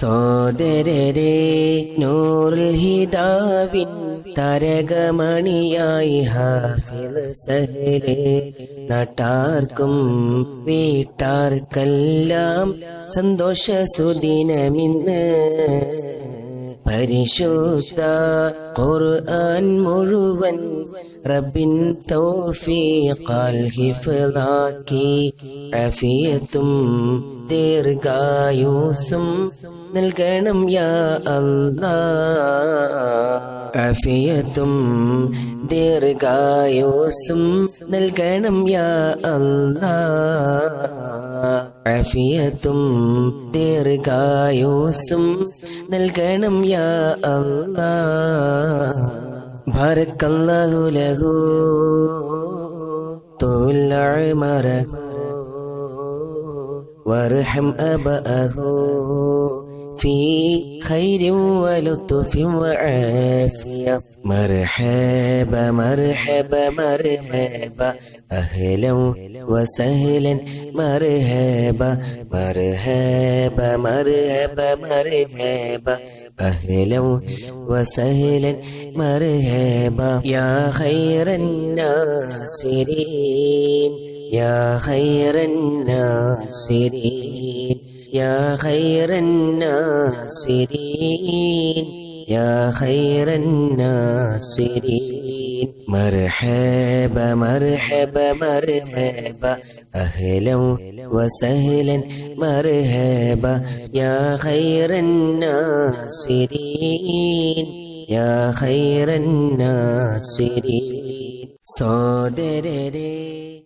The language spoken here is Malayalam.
സോദരരെ നൂറുൽ ഹിദാവിൻ തരകമണിയായി ഹാഫിൽ സഹലെ നട്ടാർക്കും വീട്ടാർക്കെല്ലാം സന്തോഷ സുദിനമിന്ന്. പരിശുദ്ധ ഖുർആൻ മുഴുവൻ റബ്ബിൻ തൗഫീഖാൽ ഹിഫ്ളാക്കി അഫിയത്തും ദീർഘായുസും നൽകണം യാ അല്ലാ അഫിയത്തും ദീർഘായുസും നൽകണം യാ അല്ലാ അഫിയത്തും ദീർഘായുസും നൽകണം യാ അല്ലാ ബറക്കല്ലാഹു ലഹു തുൽ അമറഹു വർഹം അബഅഹു. في خير ولطف وعافية. مرحبا مرحبا مرحبا. أهلا وسهلا. مرحبا مرحبا مرحبا مرحبا. أهلا وسهلا. مرحبا. يا خير الناصرين يا خير الناصرين. يا خير الناصرين يا خير الناصرين. مرحبا مرحبا مرحبا أهلا وسهلا. مرحبا يا خير الناصرين يا خير الناصرين. صادرين